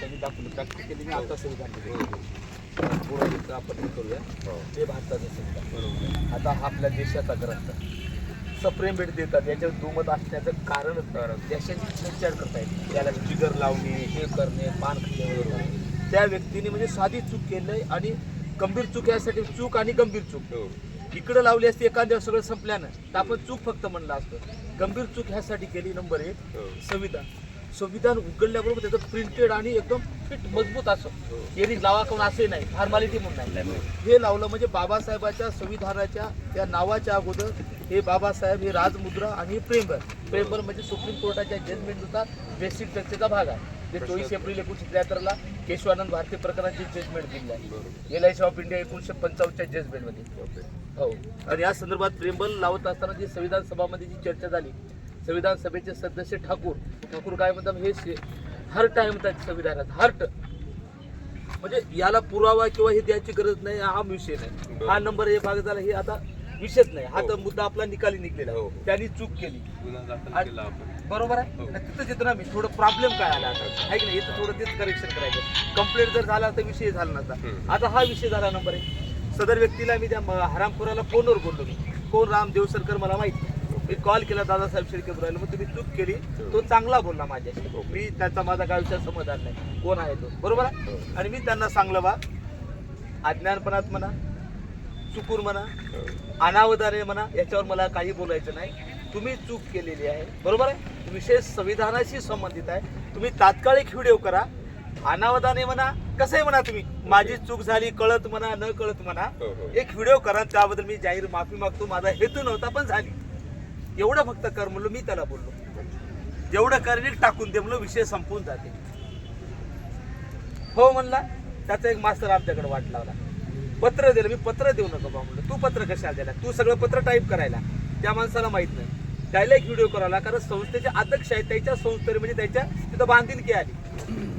त्यांनी दाखवलं. प्रॅक्टिकली मी आता पुढे इथं आपण हे करूया हो. ते भारताचं संविधान बरोबर आता हा आपल्या देशाचा ग्रंथ. सप्रेम भेट देतात. याच्यावर दुमत असण्याचं कारण. देशाची छेडछाड करतायत याला जिगर लावणे हे करणे पान खाणे वगैरे त्या व्यक्तीने म्हणजे साधी चूक केलंय आणि गंभीर चूक यासाठी चूक आणि गंभीर चूक. हो. इकडे लावली असती एखाद्या सगळं संपल्यानं तर आपण चूक फक्त म्हणलं असतं. गंभीर चूक ह्यासाठी केली नंबर एक. हो. संविधान. संविधान उघडल्याबरोबर त्याचं प्रिंटेड आणि एकदम फिट मजबूत असं. हो. यांनी लावा करून असे नाही फॉर्मॅलिटी म्हणून नाही. हे लावलं म्हणजे बाबासाहेबाच्या संविधानाच्या त्या नावाच्या अगोदर हे बाबासाहेब हे राजमुद्रा आणि प्रेमभर प्रेमभर म्हणजे सुप्रीम कोर्टाच्या जजमेंटनुसार बेसिक स्ट्रक्चरचा भाग आहे. जे चोवीस एप्रिल एकोणीशे त्र्याहत्तरला केशवानंद भारती प्रकरणाची जजमेंट दिली आहे. L I C of India एकोणीशे पंचावन्नच्या जजमेंटमध्ये हो. आणि या संदर्भात प्रेमबल लावत असताना जी संविधान सभामध्ये जी चर्चा झाली संविधान सभेचे सदस्य ठाकूर. ठाकूर काय म्हणतात? हे हर्ट आहे म्हणतात संविधानात हर्ट म्हणजे याला पुरावा किंवा हे द्यायची गरज नाही हा विषय नाही. हा नंबर हे भाग झाला हे आता विषयच नाही. हा तर हो. मुद्दा आपला निकाली निघलेला. हो, आहे. त्यांनी चूक केली. बरोबर आहे? हो. तिथं जिथं ना मी. थोडं प्रॉब्लेम काय आला आता? आहे की नाही? इथं थोडं तेच करेक्शन करायचं. कंप्लेंट जर झाला तर विषय झाला नसता. आता हा विषय झाला नंबर एक. सदर व्यक्तीला मी त्या हरामखोराला फोनवर बोललो मी. कोण? राम देवसरकर मला माहिती. मी कॉल केला दादासाहेब शेळके राहिलो मग तुम्ही चूक केली. तो चांगला बोलला माझ्याशी. मी त्याचा माझा काय विषय समाधान नाही. कोण आहे तो? बरोबर आहे? हो. आणि मी त्यांना सांगलं बा अज्ञानपणात म्हणा चुकून म्हणा हो. अनावधाने म्हणा याच्यावर मला काही बोलायचं नाही. तुम्ही चूक केलेली आहे. बरोबर आहे? विषय संविधानाशी संबंधित आहे. तुम्ही तात्कालिक व्हिडिओ करा. अनावधाने म्हणा कसंही म्हणा तुम्ही. माझी चूक झाली कळत म्हणा न कळत म्हणा. हो, हो. एक व्हिडिओ करा त्याबद्दल मी जाहीर माफी मागतो. माझा हेतू नव्हता पण झाली. एवढं फक्त कर म्हणलो मी त्याला बोललो. जेवढं करेल टाकून दे म्हणलं विषय संपून जाते. हो म्हणला त्याचा एक मास्तर आमच्याकडे वाट लावला. पत्र दिलं मी पत्र देऊ नका बा म्हणलं. तू पत्र कशाला दिला तू सगळं पत्र टाईप करायला. त्या माणसाला माहीत नाही. त्याला एक व्हिडिओ करायला कारण संस्थेचे अध्यक्ष आहेत त्याच्या संस्थेने म्हणजे त्याच्या तिथं बांधिलकी आली.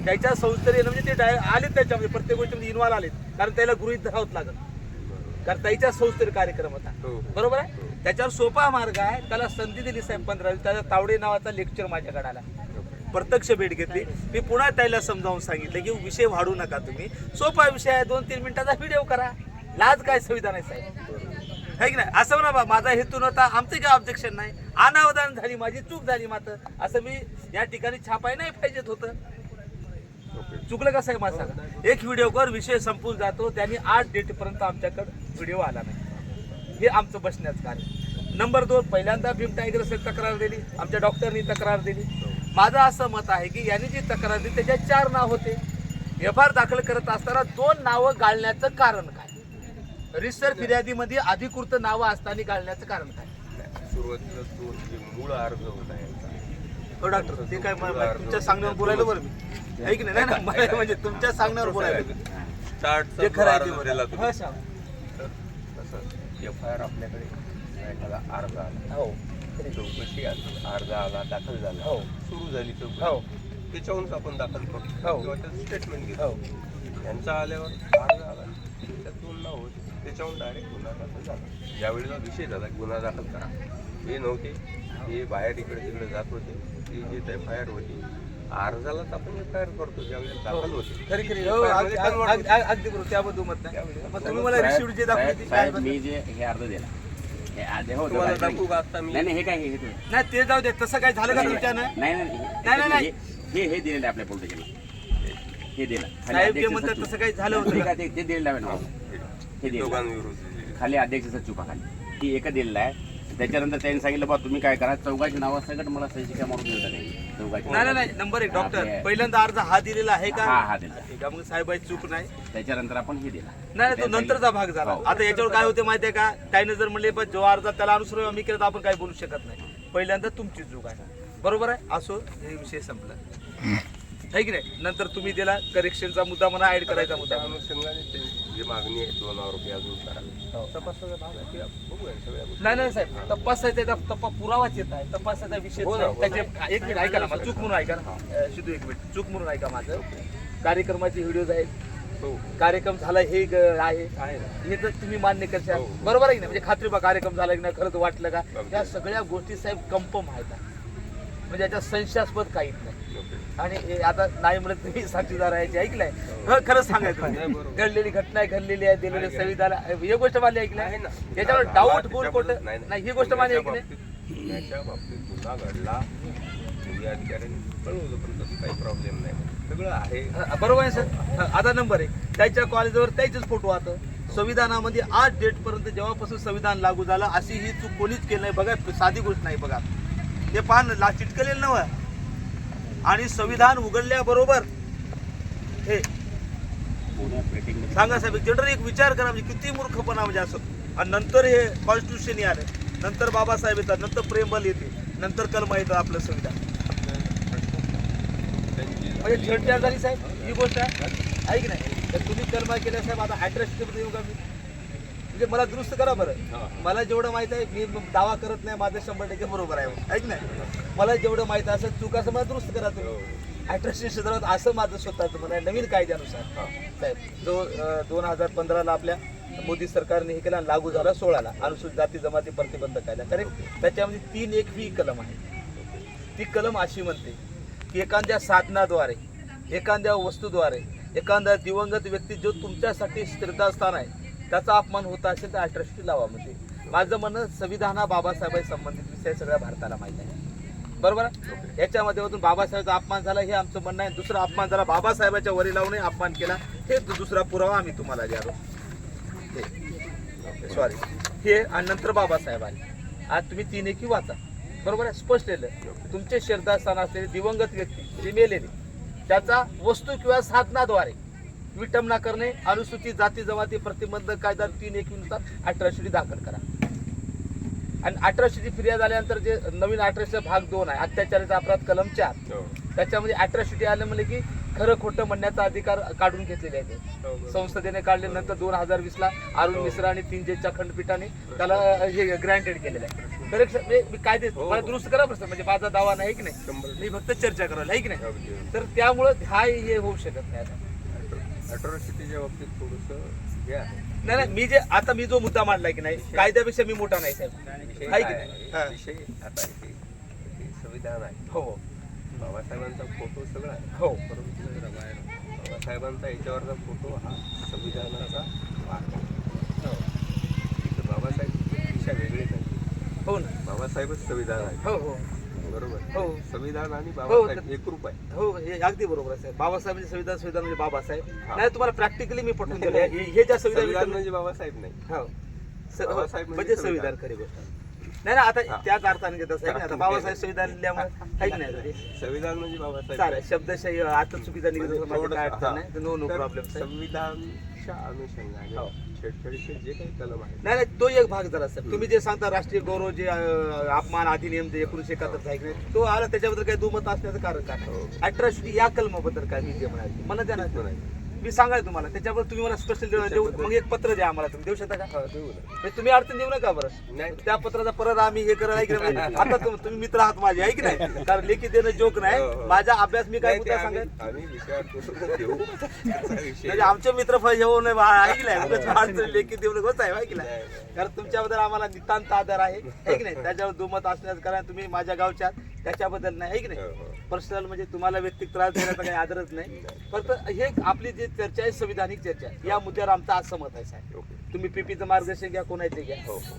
त्याच्या संस्थेने म्हणजे ते डाय- आलेत त्याच्यामध्ये प्रत्येक गोष्टीमध्ये इन्व्हॉल्व आलेत. कारण त्याला गृहित धरावंच लागत कारण त्याच्या संस्थेने कार्यक्रम होता. हो, हो. बरोबर आहे? त्याच्यावर सोपा मार्ग आहे. त्याला संधी दिली साहेब पंधरा त्याचा तावडे नावाचा लेक्चर माझ्याकडे आला. प्रत्यक्ष भेट घेतली. मी पुन्हा त्याला समजावून सांगितलं की विषय वाढू नका तुम्ही. सोपा विषय आहे. दोन तीन मिनिटाचा व्हिडिओ करा. लाज काय संविधान आहे साहेब. है की नाही? असं म्हणा बा माझा हेतू नव्हता. आमचे काय ऑब्जेक्शन नाही. अनावधान झाली माझी चूक झाली मात्र. असं मी या ठिकाणी छापाय नाही पाहिजेत होतं. चुकलं कसं आहे माझा एक व्हिडिओ कर विषय संपून जातो. त्यांनी आठ डेट पर्यंत आमच्याकडे व्हिडिओ आला नाही. हे आमचं बसण्याचं कार्य. नंबर दोन पहिल्यांदा भीम टायगर्सने तक्रार दिली आमच्या डॉक्टरनी तक्रार दिली. माझं असं मत आहे की यांनी जी तक्रार दिली त्याच्यात चार नाव होते. एफ आर दाखल करत असताना दोन नावं गाळण्याचं कारण काय? रिसर फिर्यादीमध्ये अधिकृत नावं असताना गाळण्याचं कारण काय? सुरुवातीला तो जे मूळ अर्ज होता यांचा. हो डॉक्टर ते काय तुमच्या सांगण्यावर बोलायला बरं मी. ऐक नाही, म्हणजे तुमच्या सांगण्यावर बोलायला खरं आहे अर्ज ते दिला बरं. तुम्ही हा, सांग. तर तसं एफ आय आर आपल्याकडे. एखादा अर्ज आला. हो. चौकशी आली. अर्ज आला दाखल झाला. हो. सुरू झाली हो. चौकशी त्याच्याहूनच आपण दाखल करतो हो. किंवा त्याचं स्टेटमेंट हो. घेतो यांचा आल्यावर अर्ज आला. त्याच्यात दोन नाव होते. त्याच्याहून डायरेक्ट गुन्हा दाखल झाला. ज्यावेळेला विषय झाला गुन्हा दाखल करा. हे नव्हते. हे बाहेर इकडे तिकडे जात होते. ती जी एफ आय आर होती अर्जालाच आपण आर करतो ज्यावेळेला दाखल होते खरी खरी. ती हो, FIR अगदी मध्ये convert अगदी- होते. अगदी बरोबर. त्याबद्दल मत नाही. त्यावेळेला मग तुम्ही मला जे दाखवली ती काय साहेबबद्दल? मी जे हे अर्ज दिला हे अर्ज हो तुम्हाला दाखल- दाखवू का आता मी? नाही नाही हे काय हे हे तुम्ही- नाही ते जाऊ दे. तसं काय झालं का नाही, तुमच्यानं? नाही नाही नाही, नाही, नाही. हे- हे हे दिलेलं आहे आपल्या पोलिटिकला. हे दिलं. खाली साहेब अध्यक्ष म्हणतात सचिव. तसं काही झालं होतं ठीक का? आहे, ते- ते दिलेलं आहे हे दिलं दोघांविरोधी. खाली अध्यक्ष सचिव खाली. ती एक दिलेलं आहे. त्याच्यानंतर त्यांनी सांगितलं बा तुम्ही काय करा चौघाची नावं सगळं मला सहिशिका मारून देऊ नाही चौघाची नाही नाही, नंबर एक डॉक्टर आपले- पहिल्यांदा अर्ज हा दिलेला आहे का? हा हा दिला ठीक आहे मग साहेबाची चूक नाही. त्याच्यानंतर आपण हे दिला. नाही तो नंतरचा भाग झाला. हो. आता याच्यावर काय होते माहितीये का? त्याने जर म्हणले जो अर्ज त्याला अनुसरून आम्ही केलं तर आपण काही बोलू शकत नाही. पहिल्यांदा तुमची चूक आहे. बरोबर आहे? असो हे विषय संपला. आहे की नाही? नंतर तुम्ही दिला करेक्शनचा मुद्दा म्हणा ऍड करायचा मुद्दा म्हणा. अनुषंगाने जी मागणी आहे दोन रुपये अजून हो. तपासाचा भाग आहे. ते बघूया सगळ्या गोष्टी. नाही नाही साहेब. तपासायचा त्या तपा पुरावाच येत आहे. तपासाचा विषय हो ना, हो त्याचे एक मिनिट ऐका ना मला. चूक म्हणून ऐका ना. अं, सिद्धू एक मिनिट. चूक म्हणून ऐका माझं. कार्यक्रमाचे व्हिडिओज आहेत. हो. कार्यक्रम झाला हे ग- आहे. आहे ना. हे तर तुम्ही मान्य करशाल. हो. बरोबर आहे की नाही? म्हणजे खात्री बा कार्यक्रम झाला की नाही खरंच वाटलं का? अगदी. या सगळ्या गोष्टी साहेब कंपम आहेत म्हणजे याच्यात संशयास्पद काहीच नाही. आणि आता नाही म्हणत तुम्ही साक्षीदार आहे ऐकलंय. खरंच सांगायचं म्हणजे. घडलेली घटना आहे घडलेली आहे दिलेली संविधान हे गोष्ट मान्य ऐकलंय. याच्यावर डाऊट त्याच्याबद्दल- कोणतं? नाही, ही गोष्ट मान्य ऐकली बाबतीत- याच्या बाबतीत गुन्हा घडला. पोलीस अधिकाऱ्यांनी कळवलं पण तसं काही प्रॉब्लेम नाही. सगळं आहे. अ, बरोबर आहे सर. आता नंबर आहे त्याच्या कॉलेजवर त्याचेच फोटो आता. संविधानामध्ये आठ डेट पर्यंत जेव्हापासून संविधान लागू झालं अशी ही चूक कोणीच केली नाही. बघा साधी गोष्ट नाही बघा. ते पान ला चिटकलेलं नव्हतं आणि संविधान उघडल्याबरोबर हे सांगा साहेब जनरल एक विचार करा म्हणजे किती मूर्खपणा म्हणजे असं. आणि नंतर हे कॉन्स्टिट्युशन आलं. नंतर बाबासाहेब येतात नंतर प्रेमबल येते नंतर कलमा येतं आपलं संविधान. म्हणजे छेडछाड झाली साहेब ही गोष्ट आहे. ऐक नाही? तर तुम्ही कलमा केल्या साहेब आता हायड्रेस येऊ का मी? म्हणजे मला दुरुस्त करा बरं. हा. मला जेवढं माहीत आहे मी दावा करत नाही माझं शंभर टक्के बरोबर आहे. ऐक नाही मला जेवढं माहीत आहे असं चूक असं मला दुरुस्त करा हो. तुम्ही अठराशे क्षेत्रात असं माझं स्वतःचं म्हणणं आहे नवीन कायद्यानुसार. हा. साहेब जो दोन हजार पंधराला आपल्या मोदी सरकारने हे केला लागू झाला सोळाला अनुसूचित जाती जमाती प्रतिबंध कायदा करेक्ट त्याच्यामध्ये तीन एक ही कलम आहे. ती कलम अशी म्हणते की एखाद्या साधनाद्वारे एखाद्या वस्तूद्वारे एखाद्या दिवंगत व्यक्ती जो तुमच्यासाठी श्रद्धास्थान आहे त्याचा अपमान होत असेल तर अठराशे लावा म्हणजे माझं म्हणणं संविधान हा बाबासाहेबांशी संबंधित विषय सगळ्या भारताला माहिती आहे. बरोबर? आहे? याच्या माध्यमातून बाबासाहेबांचा अपमान झाला हे आमचं म्हणणं आहे. दुसरा अपमान झाला बाबासाहेबाच्या वरी लावून अपमान केला. हे दुसरा पुरावा आम्ही तुम्हाला द्यालो सॉरी हे आणि नंतर बाबासाहेब आले. आज तुम्ही तीन एकी वाचा. बरोबर आहे? स्पष्ट लिहिलं तुमचे श्रद्धास्थान असलेले दिवंगत व्यक्ती जे मेलेले त्याचा वस्तू किंवा साधनाद्वारे विटंबना करणे अनुसूचित जाती जमाती प्रतिबंध कायदा तीन एकवीनुसार अठराशे दाखल करा आणि अठराशेची फिर्याद आल्यानंतर जे नवीन अठराशे भाग दोन आहे अत्याचाराचा अपराध कलम चार हो. त्याच्यामध्ये अठराशे आलं म्हणजे की खरं खोटं म्हणण्याचा अधिकार काढून घेतलेले आहे ते. हो. संसदेने काढले नंतर दोन हजार वीस ला अरुण मिश्रा आणि तीन जजच्या खंडपीठाने त्याला हे ग्रँटेड केलेलं आहे करेक्ट मी कायदे हो, मला हो. दुरुस्त करा प्रश्न म्हणजे माझा दावा नाही की नाही मी फक्त चर्चा करायला आहे की नाही. तर त्यामुळं हा हे होऊ शकत नाही आता अट्रॉसिटीच्या बाबतीत थोडस हे आहे. नाही नाही मी जे आता मी जो मुद्दा मांडलाय की नाही कायद्यापेक्षा मी मोठा नाही साहेब. आहे की? नाही? हा. विषय आता हे हे संविधान आहे. हो. बाबासाहेबांचा फोटो सगळा आहे. हो. परंतु बाबासाहेबांचा याच्यावरचा फोटो हा संविधानाचा भाग आहे. हो. तर बाबासाहेब दिशा वेगळी नाही हो ना. बाबासाहेबच संविधान आहे. हो हो. बरोबर हो. संविधान आणि बाबासाहेब एकरूप आहे हो हे अगदी बरोबर आहे साहेब. बाबासाहेब म्हणजे संविधान संविधान म्हणजे बाबासाहेब. हा. नाही तुम्हाला प्रॅक्टिकली मी पटवून दिलं. हे हे ज्या संविधान म्हणजे बाबासाहेब नाही. हो. हो, बाबासाहेब म्हणजे म्हणजे संविधान. खरी गोष्ट. नाही ना आता हा. त्याच अर्थाने घेत असेल आता बाबासाहेब संविधान लिहिल्यामुळे आहे की नाही संविधान म्हणजे बाबासाहेब. चालेल. शब्दशाही आता चुकीचा निघत असेल, काय अडचण हा. नाही. नो नो प्रॉब्लेम संविधानच्या अनुषंगाने छेडछाडीचे जे काही कलम आहेत. नाही नाही तो एक भाग झाला सर तुम्ही जे सांगता राष्ट्रीय गौरव जे अं, अपमान अधिनियम जे एकोणीशे एकाहत्तर आहे की नाही, तो आला त्याच्याबद्दल काही दुमत असण्याचं कारण काय? हो. अठराशे या कलमाबद्दल काय मी जे म्हणाले मला तेच म्हणायचं. मी सांगाय तुम्हाला त्याच्यावर तुम्ही मला स्पेशल देऊ मग एक पत्र द्या आम्हाला तुम्ही देऊ शकता का? हा, देऊ ना. म्हणजे तुम्ही अडचण देऊ नका बरं. नाही. त्या पत्राचा परत आम्ही हे करायला ऐक नाही. आता तुम- तुम्ही मित्र आहात माझे ऐक नाही कारण लेखी देणं जोक हो, नाही. हो. माझा अभ्यास मी काय नाही, ते मुद्दा आम्ही सांगेल आम्ही विचार करून देऊ. त्याचा विषय म्हणजे आमचे मित्र येऊ नये ऐकलंय उगाच अडचण लेखी देऊ नये आहे ऐकलंय नाही, नाही. कारण तुमच्याबद्दल आम्हाला नितांत आदर आहे. है की नाही त्याच्यावर दुमत असण्याचं कारण तुम्ही माझ्या गावच्या आहात, त्याच्याबद्दल नाही है की हो, नाही हो. पर्सनल म्हणजे तुम्हाला वैयक्तिक त्रास देण्याचा काही आदरच नाही. फक्त हे आपली जी चर्चा आहे संविधानिक चर्चा आहे. या मुद्द्यावर आमचा आज समत आहे साहेब. तुम्ही पीपीचं मार्गदर्शन घ्या कोणाचे घ्या. हो हो.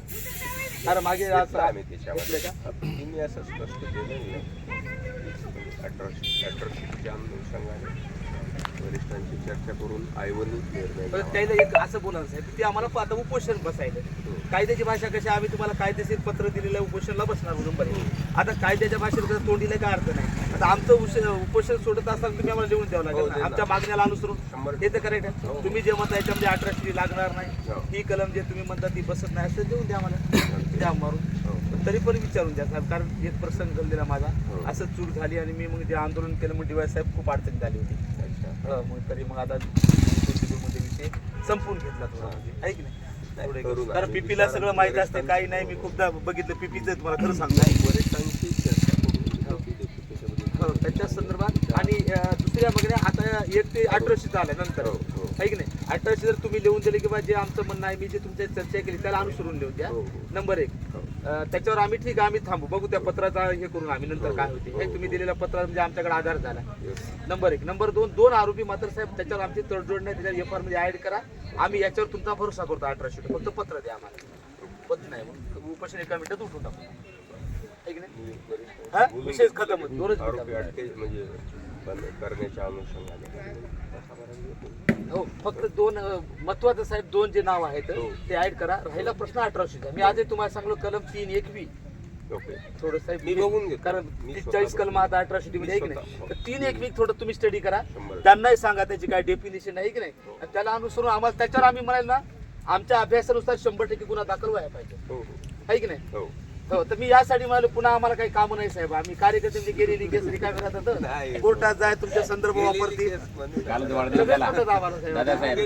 अरे मागे असं आम्ही घेतलं त्याच्यामध्ये. का? असं स्पष्ट केलं अनुषंगाने वरिष्ठांची चर्चा करून निर्णय परत. त्याला एक असं बोला ना साहेब. ते आम्हाला आता उपोषण बसायलं हम्म. कायद्याची भाषा कशी आम्ही तुम्हाला कायदेशीर पत्र दिलेलं आहे, उपोषणला बसणार म्हणून बरे आता कायद्याच्या भाषेत कसं तोंडीला काय अर्थ नाही? आता आमचं उश- उपोषण सोडत असताना तुम्ही आम्हाला लिहून द्यावं हो, लागेल ना. देणार. आमच्या मागण्याला अनुसरून शंभर हे तर करेक्ट आहे हो. तुम्ही जे म्हणता याच्यामध्ये अठराशे लागणार हो. नाही ही कलम जे तुम्ही म्हणता ती बसत नाही असं देऊन द्या आम्हाला चालतंय. द्या मारून हो. पण तरी पण विचारून द्या साहेब कारण एक प्रसंग घडलेला माझा हो. असं चूक झाली आणि मी मग जे आंदोलन केलं मग डीवाय साहेब खूप अडचण झाली होती अच्छा. हा, मग तरी मग आता मध्ये विषय संपून घेतला थोडा म्हणजे आहे की नाही करू ना. कारण पीपीला सगळं माहीत असते काही नाही मी खूपदा बघितलं पीपीचं तुम्हाला खरं सांगतो चर्चा करून हो. किती- त्याच्याबद्दल- हो त्याच्या संदर्भात. आणि दुसऱ्या बघण्या आता एक ते अठराशे आलं नंतर. हो, हो. आहे की नाही? अठराशे जर तुम्ही लिहून दिले किंवा जे आमचं म्हणणं आहे मी जे तुमच्या चर्चा केली त्याला अनुसरून लिहून द्या. हो. नंबर एक. त्याच्यावर आम्ही ठीक आहे आम्ही थांबू. बघू त्या पत्राचा हे करून आम्ही नंतर काय होते. हे. तुम्ही दिलेल्या पत्रात म्हणजे आमच्याकडे आधार झाला. नंबर एक. नंबर दोन दोन आरोपी मात्र साहेब त्याच्यावर आमची तडजोड नाही. त्याच्यावर एफ आरमध्ये ऍड करा. आम्ही याच्यावर तुमचा भरोसा करतो अठराशे. फक्त पत्र द्या आम्हाला. पत्र नाही मग. उपोषण एका मिनिटात उठून टाकू. है? हा? विषय खतम म्हणजे हो फक्त दोन महत्वाचं साहेब दोन जे नाव आहेत हो. ते ऍड करा. राहिला प्रश्न अठराशेचा मी आजही तुम्हाला सांगलो कलम तीन एकवी ओके. थोडं साहेब मी बघून. कारण चाळीस कलम आता अठराशे डी मध्ये आहे की नाही. तर तीन एक वीक थोडं तुम्ही स्टडी करा. त्यांनाही सांगा त्याची काय डेफिनेशन आहे की नाही. आणि त्याला अनुसरून आम्हाला त्याच्यावर आम्ही म्हणाल ना आमच्या अभ्यासानुसार शंभर टक्के गुन्हा दाखल व्हायला पाहिजे. हो हो. आहे की नाही? हो तर मी यासाठी म्हणालो पुन्हा आम्हाला काही कामं नाही साहेब. आम्ही कार्यकर्ते गेलेली केस रिकामी राहतात. कोर्टात जाय तुमच्या संदर्भ वापरतील. कालच वाढदिवस झाला. साहेब. दादासाहेब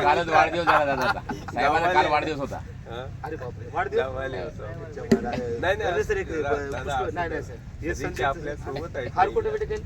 कालच वाढदिवस झाला दादाचा साहेबांचा काल वाढदिवस होता? अरे बापरे वाढदिवस. नाही नाही, नाही, सर एक दादा पुष्प- नाही नाही सर. हे सध्याचे संजय आपल्यासोबत आहेत हार कुठे भेटेल?